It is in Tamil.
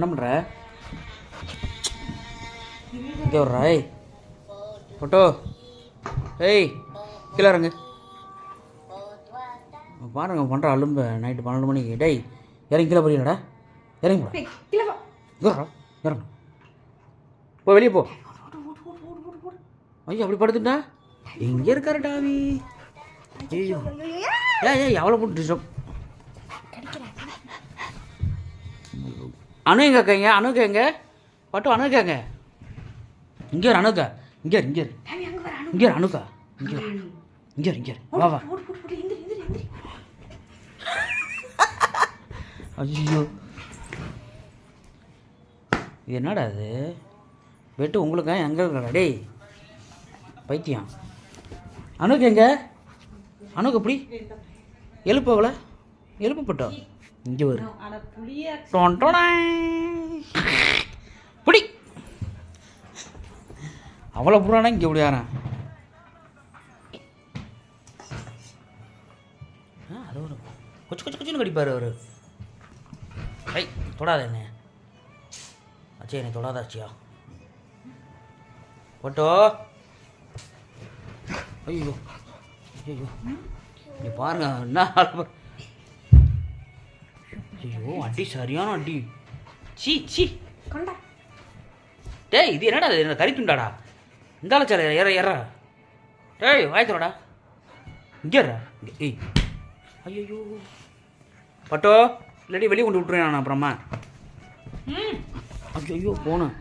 என்ன பண்ணுற இங்கே வர்றா ஏய். ஃபோட்டோ ஏய் கீழே இறங்கு. பாருங்க பண்ணுற அலும்ப. நைட்டு பன்னெண்டு மணிக்கு. டேய் இறங்கி கீழே போறீங்கடா இறங்கி போடா இங்கே இறங்கு. போ வெளியே போ. ஐயோ அப்படி படுத்துட்டா? எங்கே இருக்காரு டாவி ஐயோ ஏய் ஏய் எவ்வளோ போட்டு டிஸ்டர்ப். அனு எங்க அக்கா இங்க அனுக்கா எங்க பட்டு அனுக்கா எங்க இங்கே இரு அனுக்கா இங்கே இங்கே இங்கே இரு, அனுக்கா இங்கே. இங்கே இங்கே. வா வா. ஐயோ. இது என்னடா இது? வெட்டு உங்களுக்கா எங்கே டேய். பைத்தியம். அனுக்கு எங்க அனுக்கு எப்படி எழுப்பு அவளை. இங்கே வரு. பிடி. அவ்வளோ புறானா இங்கே எப்படி யாரன் ஆ அது ஒரு கொச்சு கொச்சு கொச்சுன்னு கடிப்பார் அவர். ஐ தொடாத என்ன. அச்சே என்னை தொடாத அச்சியா. போட்டோ. ஐயோ ஐயோ. நீ பாருங்க என்ன. ஐயோ அடி சரியான அடி. சீ சீ. கொண்டா. டேய் இது என்னடா இது? என்ன கறி துண்டாடா? இந்தால சார் ஏற ஏற டேய் வாய்க்கிறோடா இங்கே ஏறா இங்க, ஏய். ஐயோ பட்டோ இல்லாட்டி வெளியே கொண்டு விட்டுருவேன் நான் அப்புறமா. ம். ஐயோ போனேன்.